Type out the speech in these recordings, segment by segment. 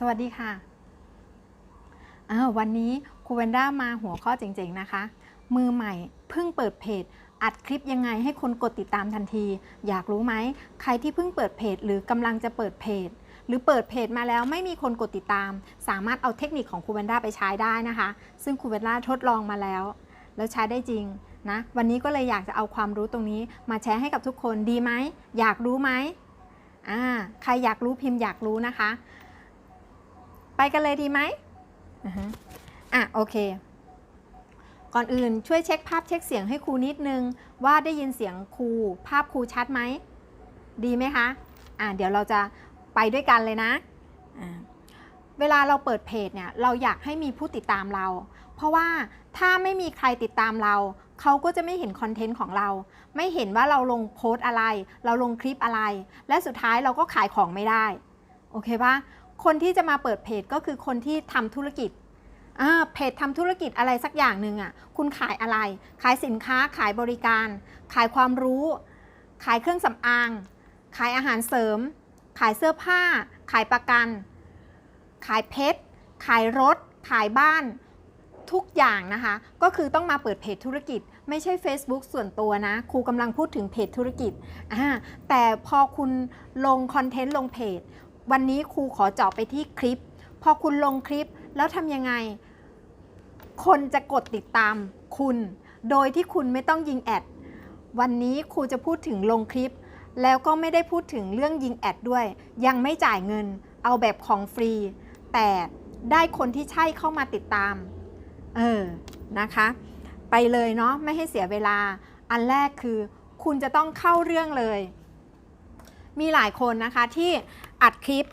สวัสดีค่ะวันนี้ครูเวนด้ามาหัวข้อเจ๋งๆนะคะ มือใหม่เพิ่งเปิดเพจ อัดคลิปยังไงให้คนกดติดตามทันที อยากรู้ไหม ใครที่เพิ่งเปิดเพจหรือกำลังจะเปิดเพจ หรือเปิดเพจมาแล้วไม่มีคนกดติดตาม สามารถเอาเทคนิคของครูเวนด้าไปใช้ได้นะคะ ซึ่งครูเวนด้าทดลองมาแล้ว แล้วใช้ได้จริงนะวันนี้ก็เลยอยากจะเอาความรู้ตรงนี้ มาแชร์ให้กับทุกคนดีไหมอยากรู้ไหมใครอยากรู้พิมพ์อยากรู้นะคะ ไปกันเลยดีไหมอ่าฮะอะโอเค ก่อนอื่นช่วยเช็คภาพเช็คเสียงให้ครูนิดนึง ว่าได้ยินเสียงครูภาพครูชัดไหม ดีไหมคะ อะเดี๋ยวเราจะไปด้วยกันเลยนะอ่าเวลาเราเปิดเพจเนี่ยเราอยากให้มีผู้ติดตามเรา เพราะว่าถ้าไม่มีใครติดตามเรา เขาก็จะไม่เห็นคอนเทนต์ของเรา ไม่เห็นว่าเราลงโพสต์อะไร เราลงคลิปอะไร และสุดท้ายเราก็ขายของไม่ได้ โอเคปะ คนที่จะมาเปิดเพจก็คือคนที่ทำธุรกิจเพจทำธุรกิจอะไรสักอย่างหนึ่งอะคุณขายอะไร ขายสินค้าขายบริการ ขายความรู้ ขายเครื่องสำอาง ขายอาหารเสริม ขายเสื้อผ้า ขายประกัน ขายเพชร ขายรถ ขายบ้านทุกอย่างนะคะ ก็คือต้องมาเปิดเพจธุรกิจ ไม่ใช่ Facebook ส่วนตัวนะ ครูกำลังพูดถึงเพจธุรกิจ แต่พอคุณลงคอนเทนต์ลงเพจ วันนี้ครูขอเจาะไปที่คลิป พอคุณลงคลิปแล้วทำยังไง คนจะกดติดตามคุณ โดยที่คุณไม่ต้องยิงแอด วันนี้ครูจะพูดถึงลงคลิป แล้วก็ไม่ได้พูดถึงเรื่องยิงแอดด้วย ยังไม่จ่ายเงิน เอาแบบของฟรี แต่ได้คนที่ใช่เข้ามาติดตาม เออ นะคะ ไปเลยเนาะ ไม่ให้เสียเวลา อันแรกคือ คุณจะต้องเข้าเรื่องเลย มีหลายคนนะคะที่ อัดคลิป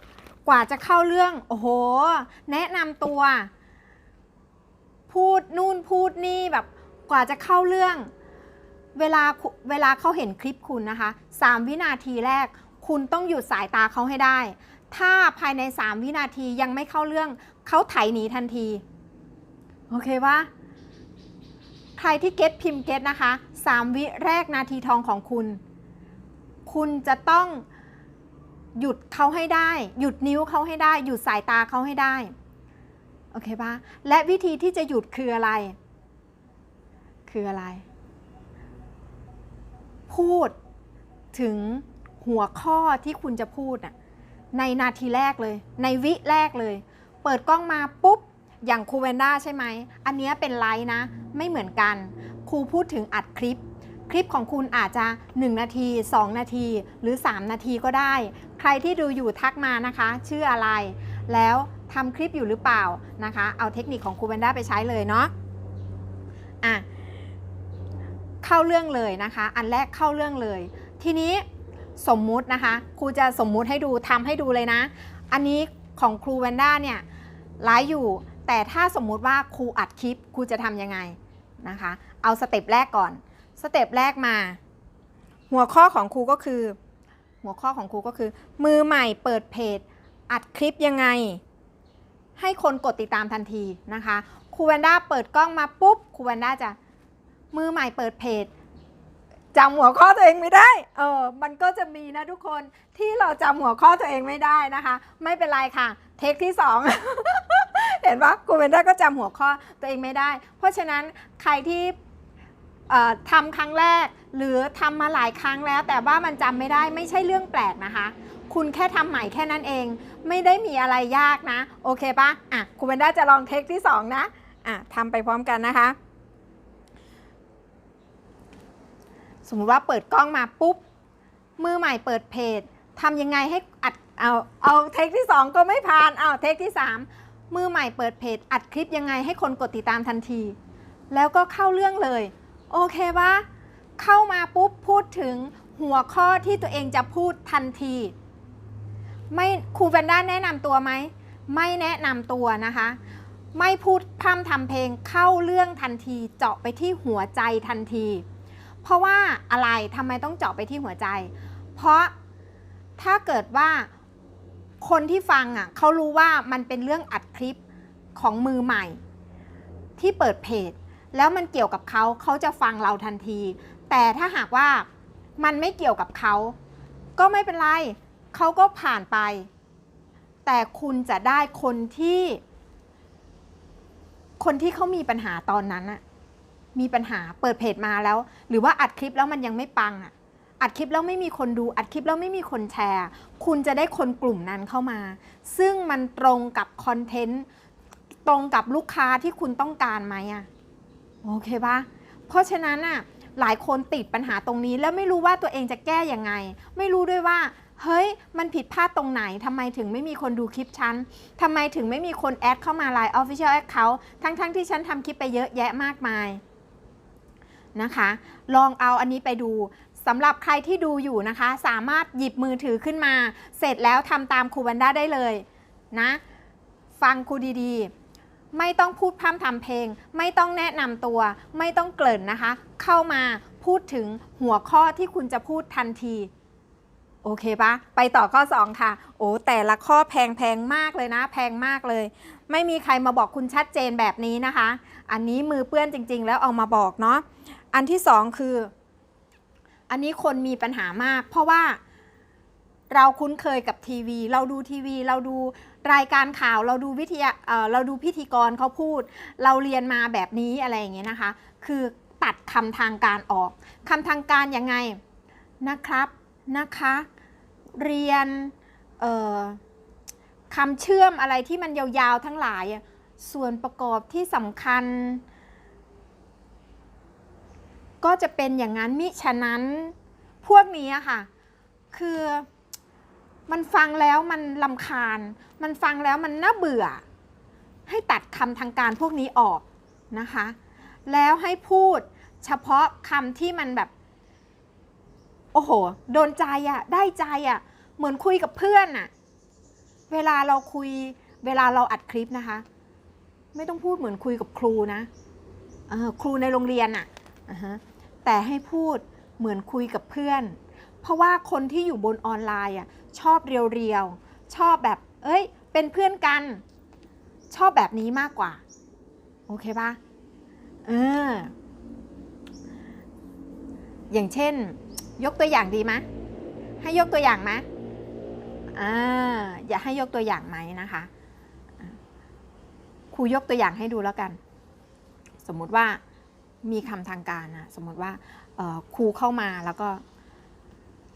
กว่าจะเข้าเรื่อง โอ้โห แนะนำตัว พูดนู่นพูดนี่แบบกว่าจะเข้าเรื่อง เวลาเวลาเขาเห็นคลิปคุณนะคะ 3 วินาทีแรก คุณต้องหยุดสายตาเขาให้ได้ ถ้าภายใน 3 วินาทียังไม่เข้าเรื่อง เขาไถหนีทันที โอเคปะใครที่เก็ตพิมพ์เก็ตนะคะ 3 วิแรกนาทีทองของคุณ คุณจะต้อง หยุดเขาให้ได้ หยุดนิ้วเขาให้ได้ หยุดสายตาเขาให้ได้ โอเคปะและวิธีที่จะหยุดคืออะไร คืออะไร พูดถึงหัวข้อที่คุณจะพูดน่ะในนาทีแรกเลย ในวิแรกเลย เปิดกล้องมาปุ๊บ อย่างครูเวนด้าใช่ไหม อันนี้เป็นไลฟ์นะ ไม่เหมือนกัน ครูพูดถึงอัดคลิป คลิปของคุณอาจจะ 1 นาที 2 นาที หรือ 3 นาทีก็ได้ ใครที่ดูอยู่ทักมานะคะ ชื่ออะไร แล้วทำคลิปอยู่หรือเปล่านะคะ เอาเทคนิคของครูเวนด้าไปใช้เลยเนาะอะเข้าเรื่องเลยนะคะ อันแรกเข้าเรื่องเลย ทีนี้สมมุตินะคะ ครูจะสมมุติให้ดูทำให้ดูเลยนะ อันนี้ของครูแวนด้าเนี่ยไลฟ์อยู่ แต่ถ้าสมมุติว่าครูอัดคลิปครูจะทำยังไงนะคะ เอาสเต็ปแรกก่อน สเต็ปแรกมา หัวข้อของครูก็คือ หัวข้อของครูก็คือ มือใหม่เปิดเพจ อัดคลิปยังไง ให้คนกดติดตามทันทีนะคะครูแวนด้าเปิดกล้องมาปุ๊บครูแวนด้าจะมือใหม่เปิดเพจจำหัวข้อตัวเองไม่ได้ เออ มันก็จะมีนะทุกคนที่เราจำหัวข้อตัวเองไม่ได้นะคะ ไม่เป็นไรค่ะ เทคที่สองเห็นปะกูเวนด้าก็จำหัวข้อตัวเองไม่ได้ เพราะฉะนั้นใครที่ ทำครั้งแรก หรือทำมาหลายครั้งแล้ว แต่ว่ามันจำไม่ได้ไม่ใช่เรื่องแปลกนะคะ คุณแค่ทำใหม่แค่นั้นเอง ไม่ได้มีอะไรยากนะ โอเคปะอะครูเวนด้าจะลองเทคที่สองนะอะทำไปพร้อมกันนะคะ สมมติว่าเปิดกล้องมาปุ๊บ มือใหม่เปิดเพจทำยังไงให้อัดเอาเอาเทคที่ 2 ก็ไม่ผ่านเอาเทคที่ 3 มือใหม่เปิดเพจอัดคลิปยังไงให้คนกดติดตามทันที แล้วก็เข้าเรื่องเลย โอเคปะเข้ามาปุ๊บพูดถึงหัวข้อที่ตัวเองจะพูดทันที ไม่ครูแวนด้าแนะนำตัวไหม ไม่แนะนำตัวนะคะ ไม่พูดพร่ำทำเพลงเข้าเรื่องทันที เจาะไปที่หัวใจทันที เพราะว่าอะไรทำไมต้องเจาะไปที่หัวใจ เพราะถ้าเกิดว่าคนที่ฟังอะเขารู้ว่ามันเป็นเรื่องอัดคลิปของมือใหม่ ที่เปิดเพจ แล้วมันเกี่ยวกับเขาเขาจะฟังเราทันที แต่ถ้าหากว่ามันไม่เกี่ยวกับเขา ก็ไม่เป็นไรเขาก็ผ่านไป แต่คุณจะได้คนที่ คนที่เขามีปัญหาตอนนั้นอะมีปัญหาเปิดเพจมาแล้ว หรือว่าอัดคลิปแล้วมันยังไม่ปังอะอัดคลิปแล้วไม่มีคนดูอัดคลิปแล้วไม่มีคนแชร์ คุณจะได้คนกลุ่มนั้นเข้ามา ซึ่งมันตรงกับคอนเทนต์ตรงกับลูกค้าที่คุณต้องการไหมอะ โอเคปะเพราะฉะนั้นอะหลายคนติดปัญหาตรงนี้ แล้วไม่รู้ว่าตัวเองจะแก้ยังไง ไม่รู้ด้วยว่า เฮ้ย มันผิดพลาดตรงไหนทำไมถึงไม่มีคนดูคลิปฉันทำไมถึงไม่มีคนแอดเข้ามา Line Official Account ทั้งๆที่ฉันทำคลิปไปเยอะแยะมากมายนะคะ ลองเอาอันนี้ไปดูสำหรับใครที่ดูอยู่นะคะ สามารถหยิบมือถือขึ้นมา เสร็จแล้วทำตามครูวันด้าได้เลยนะ ฟังครูดีๆ ไม่ต้องพูดพร่ำทำเพลง ไม่ต้องแนะนำตัว ไม่ต้องเกริ่นนะคะ เข้ามาพูดถึงหัวข้อที่คุณจะพูดทันทีโอเคปะไปต่อข้อ 2 ค่ะ โอ้แต่ละข้อแพงแพงมากเลยนะ แพงมากเลย ไม่มีใครมาบอกคุณชัดเจนแบบนี้นะคะ อันนี้มือเปื้อนจริง ๆ แล้วเอามาบอกเนาะอันที่สองคือ อันนี้คนมีปัญหามาก เพราะว่า เราคุ้นเคยกับทีวี เราดูทีวี เราดูรายการข่าว เราดูวิทยาเราดูพิธีกรเขาพูด เราเรียนมาแบบนี้อะไรอย่างเงี้ยนะคะ คือตัดคำทางการออกคำทางการยังไงนะครับนะคะ เรียนคำเชื่อมอะไรที่มันยาวๆทั้งหลาย ส่วนประกอบที่สำคัญ ก็จะเป็นอย่างนั้นมิฉะนั้นพวกนี้ค่ะ คือ มันฟังแล้วมันลำคาญ มันฟังแล้วมันน่าเบื่อ ให้ตัดคำทางการพวกนี้ออกนะคะ แล้วให้พูดเฉพาะคำที่มันแบบ โอ้โห โดนใจอะได้ใจอะเหมือนคุยกับเพื่อนอะเวลาเราคุย เวลาเราอัดคลิปนะคะ ไม่ต้องพูดเหมือนคุยกับครูนะครูในโรงเรียนอะแต่ให้พูดเหมือนคุยกับเพื่อน เพราะว่าคนที่อยู่บนออนไลน์อะ ชอบเรียวๆ ชอบแบบ เอ้ย เป็นเพื่อนกัน ชอบแบบนี้มากกว่า โอเคปะเออ อย่างเช่น ยกตัวอย่างดีไหมให้ยกตัวอย่างไหมอ่า อย่าให้ยกตัวอย่างไหมนะคะ ครูยกตัวอย่างให้ดูแล้วกัน สมมุติว่ามีคำทางการนะสมมติว่าครูเข้ามาแล้วก็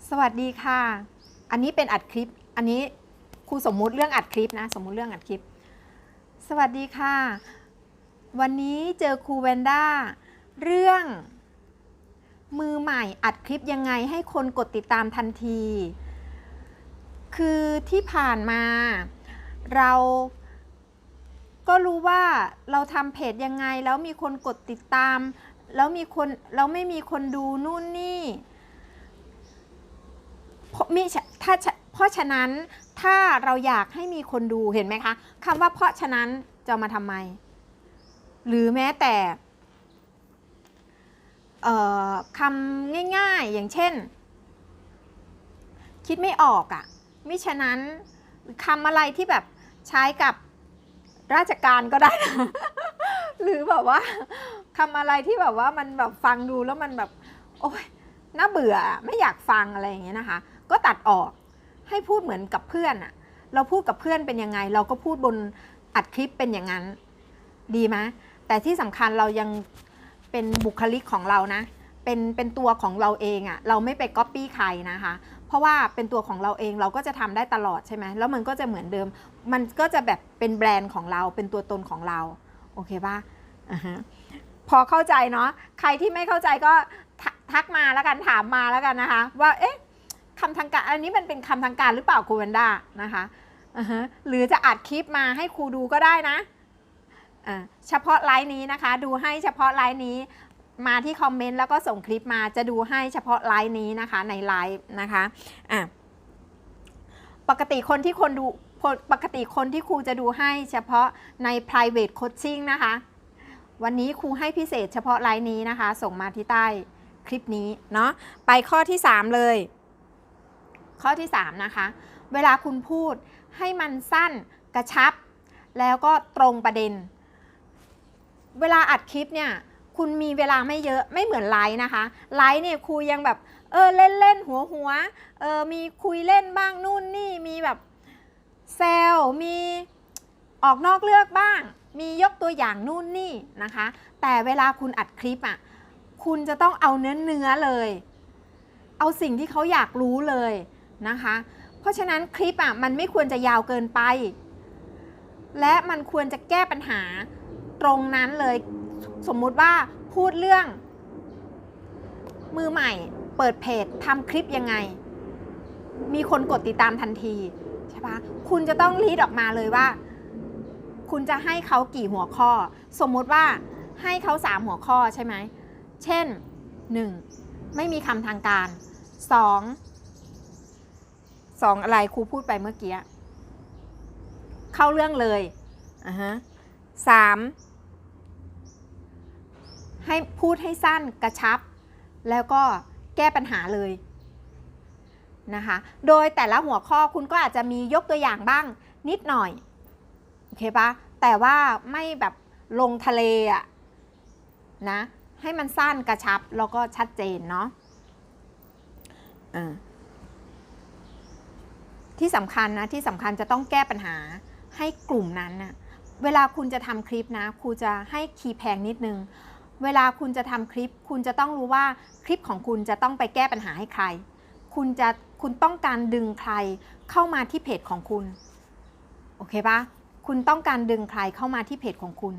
สวัสดีค่ะ อันนี้เป็นอัดคลิป อันนี้ครูสมมุติเรื่องอัดคลิปนะ สมมุติเรื่องอัดคลิป สวัสดีค่ะ วันนี้เจอครูแวนด้าเรื่อง มือใหม่อัดคลิปยังไงให้คนกดติดตามทันที คือที่ผ่านมาเราก็รู้ว่าเราทำเพจยังไงแล้วมีคนกดติดตาม แล้วมีคนแล้วไม่มีคนดูนู่นนี่มิ ถ้าเพราะฉะนั้นถ้าเราอยากให้มีคนดูเห็นไหมคะคำว่าเพราะฉะนั้นจะมาทำไม หรือแม้แต่คำง่ายๆอย่างเช่น คิดไม่ออกอะ่ะมิฉะนั้นคำอะไรที่แบบใช้กับราชการก็ได้นะหรือแบบว่าคำอะไรที่แบบว่ามันแบบฟังดูแล้วมันแบบ โอ้ยน่าเบื่อไม่อยากฟังอะไรอย่างเงี้ยนะคะ ก็ตัดออกให้พูดเหมือนกับเพื่อนอะเราพูดกับเพื่อนเป็นยังไง เราก็พูดบนอัดคลิปเป็นอย่างนั้น ดีไหมแต่ที่สำคัญเรายังเป็นบุคลิกของเรานะ เป็นเป็นตัวของเราเองอะเราไม่ไปก๊อปปี้ใครนะคะ เพราะว่าเป็นตัวของเราเองเราก็จะทำได้ตลอดใช่ไหมแล้วมันก็จะเหมือนเดิม มันก็จะแบบเป็นแบรนด์ของเราเป็นตัวตนของเราโอเคป่ะอ่าฮะพอเข้าใจเนาะใครที่ไม่เข้าใจก็ทักมาแล้วกันถามมาแล้วกันนะคะ ว่าเอ๊ะ คำทางการ อันนี้มันเป็นคำทางการหรือเปล่าครูเวนด้านะคะหรือจะอัดคลิปมาให้ครูดูก็ได้นะเฉพาะไลน์นี้นะคะ ดูให้เฉพาะไลน์นี้มาที่คอมเมนต์แล้วก็ส่งคลิปมาจะดูให้เฉพาะไลน์นี้นะคะในไลฟ์นะคะอะปกติคนที่คนดูปกติคนที่ครูจะดูให้เฉพาะใน private coaching นะคะ วันนี้ครูให้พิเศษเฉพาะไลน์นี้นะคะ ส่งมาที่ใต้คลิปนี้เนาะไปข้อที่ 3 เลย ข้อที่ 3 นะคะ เวลาคุณพูดให้มันสั้นกระชับ แล้วก็ตรงประเด็น เวลาอัดคลิปเนี่ยคุณมีเวลาไม่เยอะไม่เหมือนไลฟ์นะคะ ไลฟ์เนี่ยครูยังแบบเออเล่นเล่นหัวหัวเออมีคุยเล่นบ้างนู่นนี่มีแบบเซลมีออกนอกเลือกบ้าง มียกตัวอย่างนู่นนี่นะคะ แต่เวลาคุณอัดคลิปอะคุณจะต้องเอาเนื้อเนื้อเลย เอาสิ่งที่เขาอยากรู้เลย นะคะ เพราะฉะนั้นคลิปอะมันไม่ควรจะยาวเกินไป และมันควรจะแก้ปัญหาตรงนั้นเลย สมมุติว่าพูดเรื่อง มือใหม่เปิดเพจทำคลิปยังไง มีคนกดติดตามทันทีใช่ปะคุณจะต้องรีดออกมาเลยว่า คุณจะให้เขากี่หัวข้อ สมมุติว่าให้เขาสามหัวข้อใช่ไหม เช่น 1. ไม่มีคำทางการ 2. 2อะไรครูพูดไปเมื่อกี้ เข้าเรื่องเลยอ่าฮะสามให้พูดให้สั้นกระชับ แล้วก็แก้ปัญหาเลยนะคะ โดยแต่ละหัวข้อคุณก็อาจจะมียกตัวอย่างบ้างนิดหน่อย โอเคปะแต่ว่าไม่แบบลงทะเลอะนะ ให้มันสั้นกระชับ แล้วก็ชัดเจนเนาะอ่า ที่สำคัญนะที่สำคัญจะต้องแก้ปัญหาให้กลุ่มนั้นน่ะเวลาคุณจะทำคลิปนะครูจะให้คีย์แพงนิดนึง เวลาคุณจะทำคลิป คุณจะต้องรู้ว่าคลิปของคุณจะต้องไปแก้ปัญหาให้ใคร คุณจะคุณต้องการดึงใครเข้ามาที่เพจของคุณโอเคปะคุณต้องการดึงใครเข้ามาที่เพจของคุณ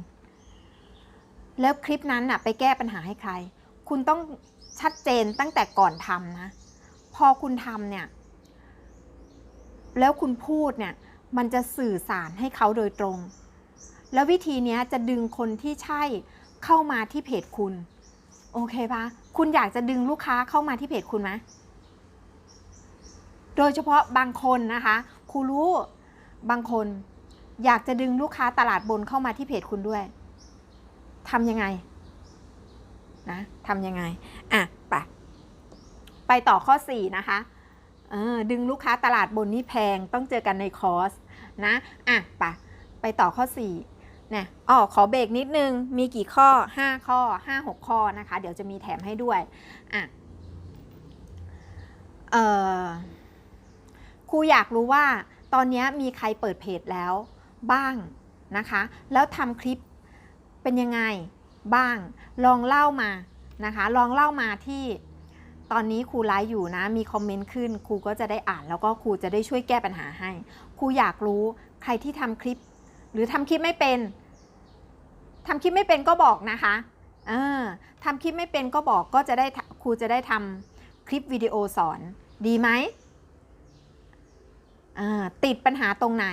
แล้วคลิปนั้นน่ะไปแก้ปัญหาให้ใคร คุณต้องชัดเจนตั้งแต่ก่อนทำนะ พอคุณทำเนี่ย แล้วคุณพูดเนี่ยมันจะสื่อสารให้เขาโดยตรง แล้ววิธีนี้จะดึงคนที่ใช่เข้ามาที่เพจคุณ โอเคปะคุณอยากจะดึงลูกค้าเข้ามาที่เพจคุณไหมโดยเฉพาะบางคนนะคะครูรู้บางคนอยากจะดึงลูกค้าตลาดบนเข้ามาที่เพจคุณด้วยทำยังไงนะทำยังไง อะ ไป ไปต่อข้อ 4 นะคะ ดึงลูกค้าตลาดบนนี่แพงต้องเจอกันในคอร์สนะอะไปไปต่อข้อ4เนี่ยอ๋อขอเบรกนิดนึง มีกี่ข้อ 5 ข้อ 5 6 ข้อนะคะ เดี๋ยวจะมีแถมให้ด้วยอะเออครูอยากรู้ว่าตอนนี้มีใครเปิดเพจแล้วบ้างนะคะ แล้วทำคลิปเป็นยังไงบ้าง ลองเล่ามานะคะ ลองเล่ามาที่ ตอนนี้ครูไลฟ์อยู่นะ มีคอมเมนต์ขึ้นครูก็จะได้อ่านแล้วก็ครูจะได้ช่วยแก้ปัญหาให้ครูอยากรู้ใครที่ทำคลิป หรือทำคลิปไม่เป็นทำคลิปไม่เป็นก็บอกนะคะเออทำคลิปไม่เป็นก็บอกก็จะได้ครูจะได้ทำคลิปวิดีโอสอนดีไหมติดปัญหาตรงไหน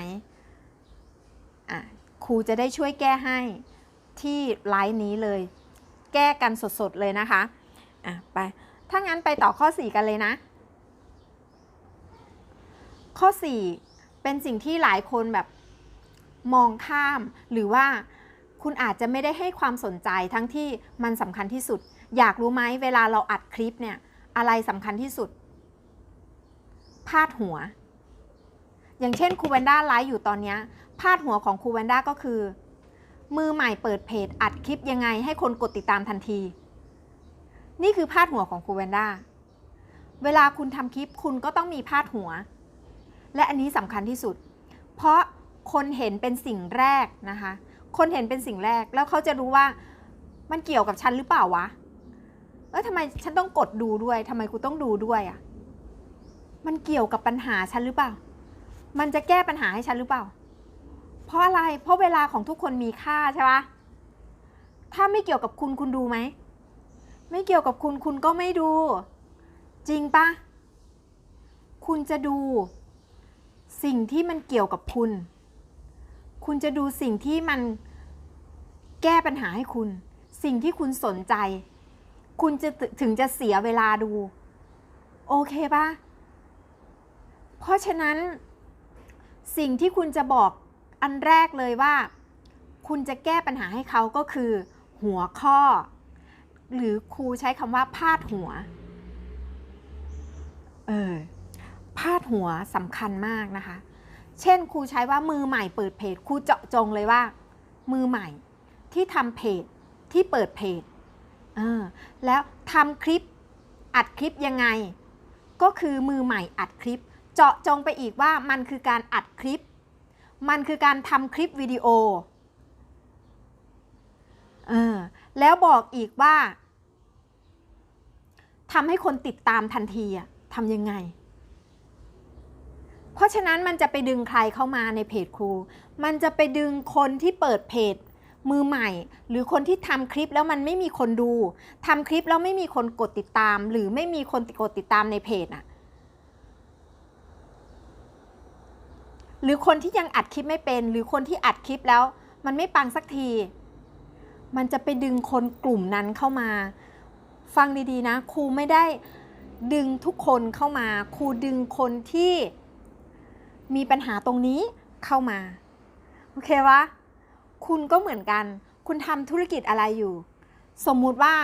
ครูจะได้ช่วยแก้ให้ที่ไลฟ์นี้เลย แก้กันสดๆเลยนะคะ อะ ไป ถ้างั้นไปต่อข้อ 4 กันเลยนะ ข้อ 4 เป็นสิ่งที่หลายคนแบบมองข้าม หรือว่าคุณอาจจะไม่ได้ให้ความสนใจทั้งที่มันสำคัญที่สุด อยากรู้ไหมเวลาเราอัดคลิปเนี่ย อะไรสำคัญที่สุด พาดหัว อย่างเช่นครูแวนด้าไลฟ์อยู่ตอนนี้พาดหัวของครูแวนด้าก็คือ มือใหม่เปิดเพจอัดคลิปยังไงให้คนกดติดตามทันที นี่คือพาดหัวของครูแวนด้าเวลาคุณทำคลิปคุณก็ต้องมีพาดหัว และอันนี้สำคัญที่สุด เพราะคนเห็นเป็นสิ่งแรกนะคะ คนเห็นเป็นสิ่งแรกแล้วเขาจะรู้ว่ามันเกี่ยวกับฉันหรือเปล่าวะ เออทำไมฉันต้องกดดูด้วยทำไมกูต้องดูด้วยอะ่ะ มันเกี่ยวกับปัญหาฉันหรือเปล่า มันจะแก้ปัญหาให้ฉันหรือเปล่า เพราะอะไร เพราะเวลาของทุกคนมีค่าใช่ปะถ้าไม่เกี่ยวกับคุณคุณดูไหม ไม่เกี่ยวกับคุณคุณก็ไม่ดู จริงปะคุณจะดู สิ่งที่มันเกี่ยวกับคุณ คุณจะดูสิ่งที่มันแก้ปัญหาให้คุณ สิ่งที่คุณสนใจ คุณจะถึงจะเสียเวลาดู โอเคปะเพราะฉะนั้น สิ่งที่คุณจะบอกอันแรกเลยว่า คุณจะแก้ปัญหาให้เขาก็คือ หัวข้อ หรือครูใช้คำว่าพาดหัว เออ พาดหัวสำคัญมากนะคะ เช่นครูใช้ว่ามือใหม่เปิดเพจ ครูเจาะจงเลยว่า มือใหม่ที่ทำเพจที่เปิดเพจ เออ แล้วทำคลิปอัดคลิปยังไง ก็คือมือใหม่อัดคลิป เจาะจงไปอีกว่ามันคือการอัดคลิป มันคือการทำคลิปวิดีโอ เออ แล้วบอกอีกว่าทำให้คนติดตามทันทีอะทำยังไง เพราะฉะนั้นมันจะไปดึงใครเข้ามาในเพจครู มันจะไปดึงคนที่เปิดเพจมือใหม่ หรือคนที่ทำคลิปแล้วมันไม่มีคนดูทำคลิปแล้วไม่มีคนกดติดตาม หรือไม่มีคนกดติดตามในเพจอะหรือคนที่ยังอัดคลิปไม่เป็น หรือคนที่อัดคลิปแล้ว มันไม่ปังสักที มันจะไปดึงคนกลุ่มนั้นเข้ามา ฟังดีๆนะ ครูไม่ได้ดึงทุกคนเข้ามา ครูดึงคนที่มีปัญหาตรงนี้เข้ามา โอเควะ คุณก็เหมือนกัน คุณทำธุรกิจอะไรอยู่ สมมุติว่า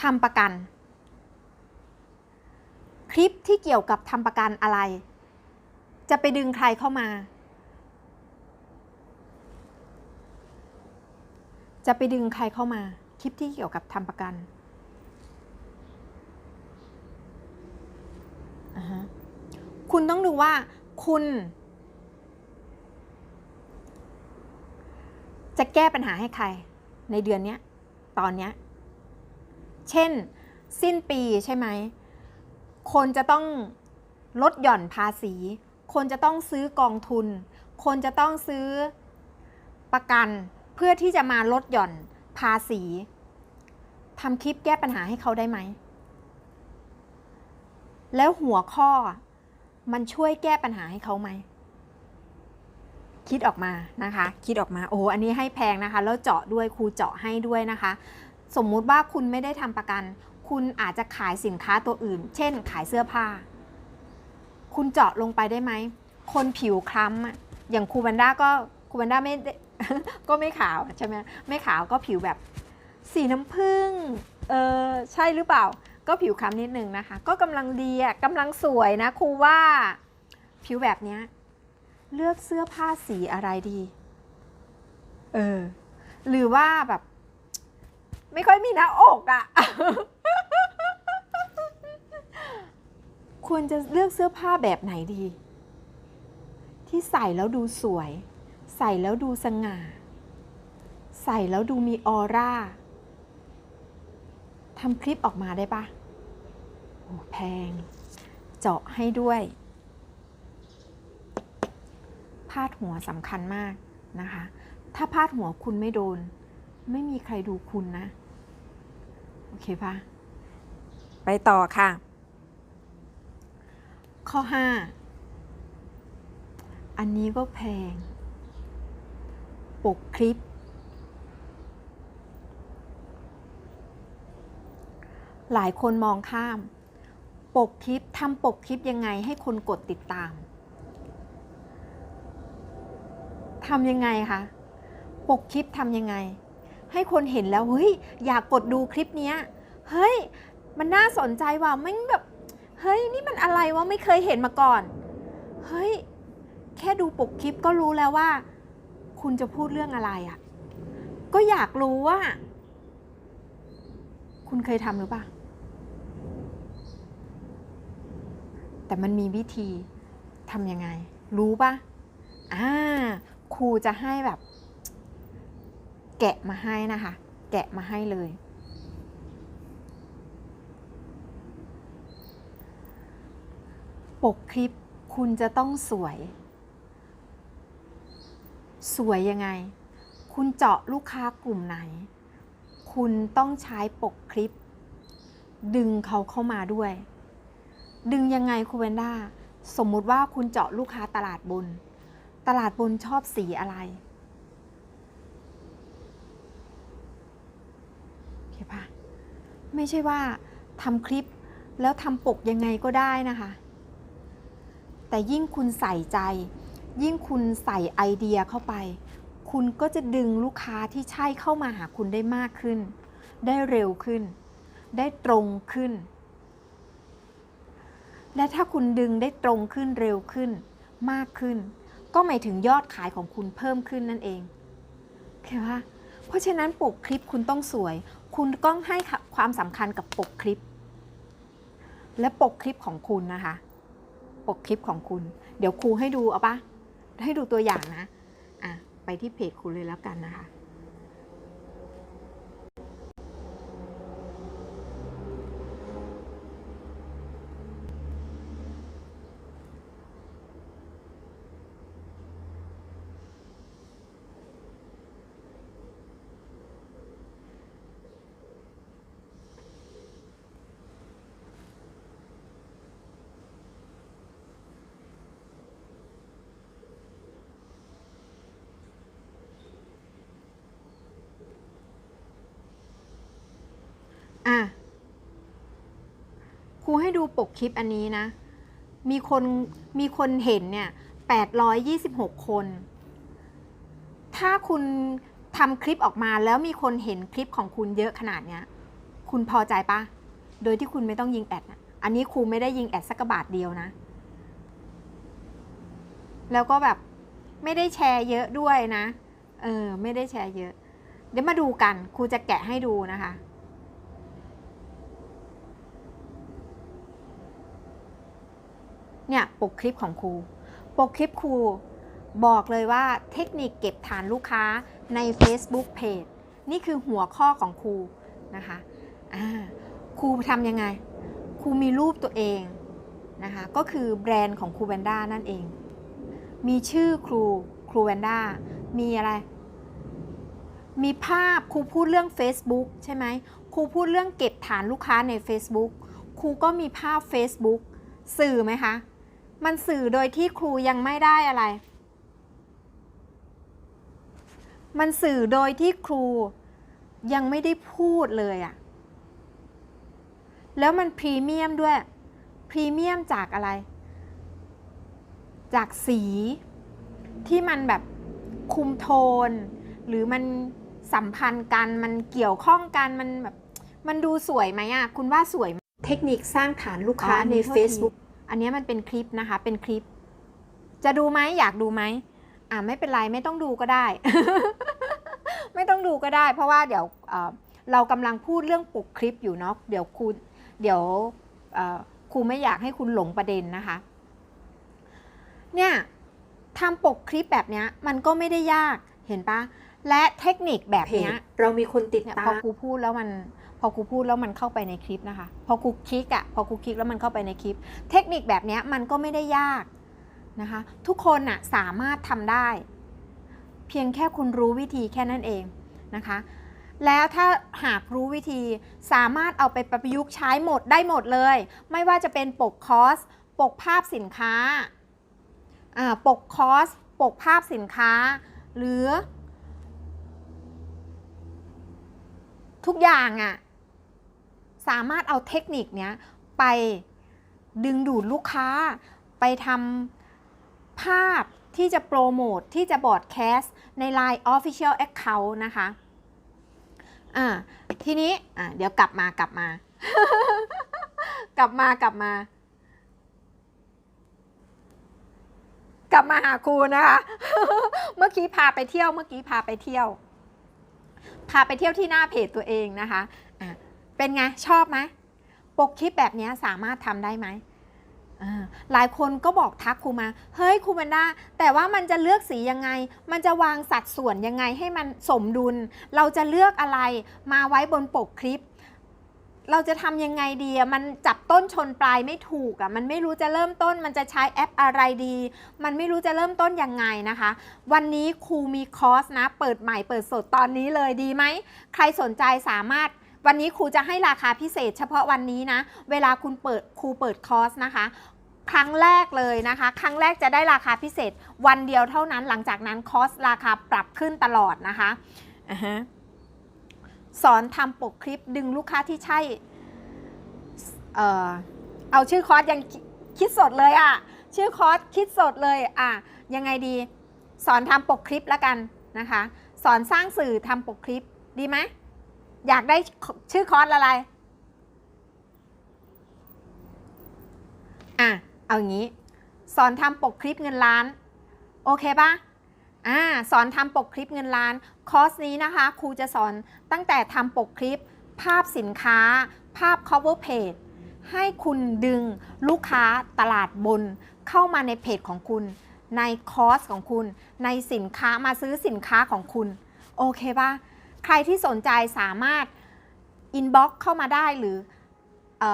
ทำประกัน คลิปที่เกี่ยวกับทำประกันอะไร จะไปดึงใครเข้ามา จะไปดึงใครเข้ามา คลิปที่เกี่ยวกับทำประกันคุณต้องดูว่าคุณ จะแก้ปัญหาให้ใคร ในเดือนนี้ตอนนี้เช่น สิ้นปีใช่ไหม คนจะต้องลดหย่อนภาษี คนจะต้องซื้อกองทุน คนจะต้องซื้อประกันเพื่อที่จะมาลดหย่อนภาษีทำคลิปแก้ปัญหาให้เขาได้ไหม แล้วหัวข้อมันช่วยแก้ปัญหาให้เขาไหม คิดออกมานะคะ คิดออกมาโอ้อันนี้ให้แพงนะคะ แล้วเจาะด้วยครูเจาะให้ด้วยนะคะ สมมุติว่าคุณไม่ได้ทำประกัน คุณอาจจะขายสินค้าตัวอื่น เช่น ขายเสื้อผ้า คุณเจาะลงไปได้ไหม คนผิวคล้ำอะอย่างครูบันด้าก็ครูบันด้าไม่ได้ก็ไม่ขาวใช่ไหมไม่ขาวก็ผิวแบบสีน้ำผึ้งเออใช่หรือเปล่า ก็ผิวคล้ำนิดนึงนะคะ ก็กำลังดีอะกำลังสวยนะครูว่าผิวแบบเนี้ยเลือกเสื้อผ้าสีอะไรดี เออ หรือว่าแบบ ไม่ค่อยมีหน้าอกอะ่ะ ควรจะเลือกเสื้อผ้าแบบไหนดี ที่ใส่แล้วดูสวย ใส่แล้วดูสง่า ใส่แล้วดูมีออร่าทำคลิปออกมาได้ปะโอ้แพง เจาะให้ด้วย พาดหัวสำคัญมากนะคะ ถ้าพาดหัวคุณไม่โดน ไม่มีใครดูคุณนะ โอเคปะไปต่อค่ะ ข้อ 5 อันนี้ก็แพง ปกคลิป หลายคนมองข้าม ปกคลิปทำปกคลิปยังไงให้คนกดติดตามทำยังไงคะปกคลิปทำยังไง ให้คนเห็นแล้วเฮ้ยอยากกดดูคลิปนี้เฮ้ย มันน่าสนใจว่ะมันแบบ เฮ้ย นี่มันอะไรวะไม่เคยเห็นมาก่อน เฮ้ย แค่ดูปกคลิปก็รู้แล้วว่า คุณจะพูดเรื่องอะไรอะ่ะ ก็อยากรู้ว่า คุณเคยทำหรือเปล่า แต่มันมีวิธีทำยังไง รู้ปะอ่าครูจะให้แบบ แกะมาให้นะคะ แกะมาให้เลย ปกคลิปคุณจะต้องสวย สวยยังไง คุณเจาะลูกค้ากลุ่มไหน คุณต้องใช้ปกคลิป ดึงเขาเข้ามาด้วย ดึงยังไงครูเวนด้าสมมุติว่าคุณเจาะลูกค้าตลาดบน ตลาดบนชอบสีอะไรโอเคปะไม่ใช่ว่าทำคลิปแล้วทำปกยังไงก็ได้นะคะ แต่ยิ่งคุณใส่ใจ ยิ่งคุณใส่ไอเดียเข้าไป คุณก็จะดึงลูกค้าที่ใช่เข้ามาหาคุณได้มากขึ้น ได้เร็วขึ้น ได้ตรงขึ้น และถ้าคุณดึงได้ตรงขึ้นเร็วขึ้น มากขึ้น ก็หมายถึงยอดขายของคุณเพิ่มขึ้นนั่นเองโอเคปะเพราะฉะนั้นปกคลิปคุณต้องสวย คุณต้องให้ความสำคัญกับปกคลิป และปกคลิปของคุณนะคะ ปกคลิปของคุณ เดี๋ยวครูให้ดูเอาปะให้ดูตัวอย่างนะ อะ ไปที่เพจครูเลยแล้วกันนะคะ อะครูให้ดูปกคลิปอันนี้นะ มีคนมีคนเห็นเนี่ย826 คน ถ้าคุณทำคลิปออกมาแล้วมีคนเห็นคลิปของคุณเยอะขนาดเนี้ย คุณพอใจปะ โดยที่คุณไม่ต้องยิงแอดนะอันนี้ครูไม่ได้ยิงแอดสักบาทเดียวนะ แล้วก็แบบไม่ได้แชร์เยอะด้วยนะ เออ ไม่ได้แชร์เยอะ เดี๋ยวมาดูกัน ครูจะแกะให้ดูนะคะ เนี่ยปกคลิปของครู ปกคลิปครูบอกเลยว่าเทคนิคเก็บฐานลูกค้าใน Facebook Page นี่คือหัวข้อของครูนะคะครูทำยังไง ครูมีรูปตัวเองนะคะ ก็คือแบรนด์ของครูแวนด้านั่นเอง มีชื่อครูครูแวนด้า มีอะไร มีภาพครูพูดเรื่อง Facebook ใช่ไหมครูพูดเรื่องเก็บฐานลูกค้าใน Facebook ครูก็มีภาพ Facebook สื่อไหมคะ มันสื่อโดยที่ครูยังไม่ได้อะไร มันสื่อโดยที่ครูยังไม่ได้พูดเลยอะแล้วมันพรีเมียมด้วย พรีเมียมจากอะไร จากสีที่มันแบบคุมโทน หรือมันสัมพันธ์กันมันเกี่ยวข้องกันมันแบบ มันดูสวยไหมอะคุณว่าสวยไหมเทคนิคสร้างฐานลูกค้าอ๋ออันในนี้โทษที Facebook อันนี้มันเป็นคลิปนะคะ เป็นคลิป จะดูไหมอยากดูไหมอ่าไม่เป็นไรไม่ต้องดูก็ได้ ไม่ต้องดูก็ได้ เพราะว่าเดี๋ยวเอ่อเรากำลังพูดเรื่องปกคลิปอยู่เนาะเดี๋ยวครูเดี๋ยวเอ่อครูไม่อยากให้คุณหลงประเด็นนะคะ เนี่ยทำปกคลิปแบบเนี้ยมันก็ไม่ได้ยากเห็นปะและเทคนิคแบบเพจเนี้ยเรามีคนติดเนี่ยตาพอมครูพูดแล้วมันพ อครูพูดแล้วมันเข้าไปในคลิปนะคะ พอครูคลิกอะ่ะพอครูคลิกแล้วมันเข้าไปในคลิป เทคนิคแบบนี้มันก็ไม่ได้ยากนะคะ ทุกคนน่ะสามารถทำได้ เพียงแค่คุณรู้วิธีแค่นั้นเองนะคะ แล้วถ้าหากรู้วิธีสามารถเอาไปประยุกต์ใช้หมดได้หมดเลย ไม่ว่าจะเป็นปกคอสปกภาพสินค้า ปกคอสปกภาพสินค้า หรือ ทุกอย่างอะ่ะ สามารถเอาเทคนิคเนี้ยไปดึงดูดลูกค้า ไปทำภาพที่จะโปรโมทที่จะบอร์ดแคสต์ใน Line Official Account นะคะอ่าทีนี้อ่าเดี๋ยวกลับมากลับมา กลับมากลับมา กลับมาหาครูนะคะ เมื่อกี้พาไปเที่ยวเมื่อกี้พาไปเที่ยว พาไปเที่ยวที่หน้าเพจตัวเองนะคะอะ เป็นไง ชอบไหมปกคลิปแบบนี้สามารถทำได้ไหมหลายคนก็บอกทักครูมา เฮ้ยครูมันด้าแต่ว่ามันจะเลือกสียังไง มันจะวางสัดส่วนยังไงให้มันสมดุล เราจะเลือกอะไรมาไว้บนปกคลิป เราจะทำยังไงดีมันจับต้นชนปลายไม่ถูกอะมันไม่รู้จะเริ่มต้น มันจะใช้แอปอะไรดี มันไม่รู้จะเริ่มต้นยังไงนะคะ วันนี้ครูมีคอร์สนะ เปิดใหม่เปิดสดตอนนี้เลยดีไหม ใครสนใจสามารถ วันนี้ครูจะให้ราคาพิเศษเฉพาะวันนี้นะ เวลาคุณเปิดครูเปิดคอร์สนะคะครั้งแรกเลยนะคะ ครั้งแรกจะได้ราคาพิเศษวันเดียวเท่านั้น หลังจากนั้นคอร์สราคาปรับขึ้นตลอดนะคะอ่าฮะสอนทำปกคลิปดึงลูกค้าที่ใช่ เออเอาชื่อคอร์สยังคิดสดเลยอะ่ะ ชื่อคอร์สคิดสดเลยอะ ยังไงดี สอนทำปกคลิปแล้วกันนะคะ สอนสร้างสื่อทำปกคลิปดีไหม อยากได้ชื่อคอร์สอะไร อะ เอาอย่างนี้ สอนทำปกคลิปเงินล้าน โอเคปะอ่า สอนทำปกคลิปเงินล้าน คอร์สนี้นะคะ ครูจะสอนตั้งแต่ทำปกคลิป ภาพสินค้า ภาพ cover page ให้คุณดึงลูกค้าตลาดบน เข้ามาในเพจของคุณ ในคอร์สของคุณ ในสินค้ามาซื้อสินค้าของคุณ โอเคปะ ใครที่สนใจสามารถอินบ็อกเข้ามาได้หรืออ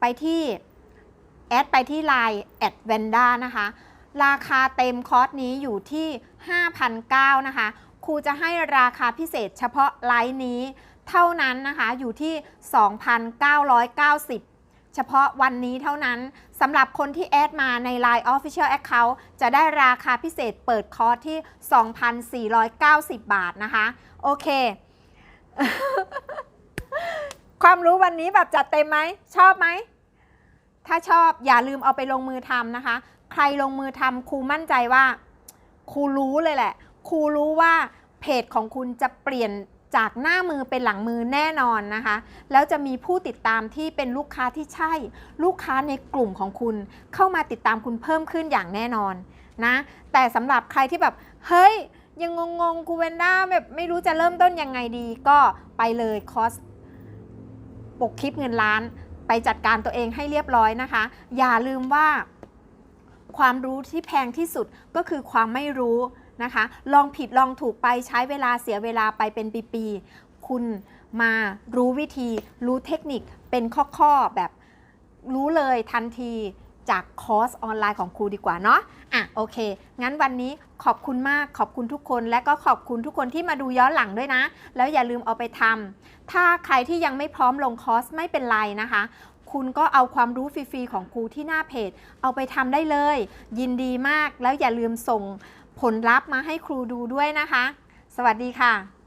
ไปที่แอดไปที่ Line แอดเวนด้านะคะ ราคาเต็มคอร์สนี้อยู่ที่5,900นะคะ ครูจะให้ราคาพิเศษเฉพาะไลน์นี้เท่านั้นนะคะอยู่ที่ 2,990 เฉพาะวันนี้เท่านั้นสำหรับคนที่แอดมาใน Line Official Account จะได้ราคาพิเศษเปิดคอร์สที่ 2,490 บาทนะคะ โอเค ความรู้วันนี้แบบจัดเต็มไหม ชอบไหม ถ้าชอบอย่าลืมเอาไปลงมือทำนะคะ ใครลงมือทำครูมั่นใจว่า ครูรู้เลยแหละ ครูรู้ว่าเพจของคุณจะเปลี่ยนจากหน้ามือเป็นหลังมือแน่นอนนะคะ แล้วจะมีผู้ติดตามที่เป็นลูกค้าที่ใช่ ลูกค้าในกลุ่มของคุณ เข้ามาติดตามคุณเพิ่มขึ้นอย่างแน่นอนนะ แต่สำหรับใครที่แบบ เฮ้ย ยังงงๆครูเวนด้าแบบไม่รู้จะเริ่มต้นยังไงดี ก็ไปเลยคอร์สปกคลิปเงินล้าน ไปจัดการตัวเองให้เรียบร้อยนะคะ อย่าลืมว่า ความรู้ที่แพงที่สุดก็คือความไม่รู้นะคะ ลองผิดลองถูกไปใช้เวลาเสียเวลาไปเป็นปีๆคุณมารู้วิธีรู้เทคนิคเป็นข้อๆแบบรู้เลยทันทีจากคอร์สออนไลน์ของครูดีกว่าเนาะ อะโอเค งั้นวันนี้ ขอบคุณมากขอบคุณทุกคน และก็ขอบคุณทุกคนที่มาดูย้อนหลังด้วยนะ แล้วอย่าลืมเอาไปทำถ้าใครที่ยังไม่พร้อมลงคอร์สไม่เป็นไรนะคะ คุณก็เอาความรู้ฟรีๆของครูที่หน้าเพจ เอาไปทำได้เลย ยินดีมากแล้วอย่าลืมส่งผลลัพธ์มาให้ครูดูด้วยนะคะ สวัสดีค่ะ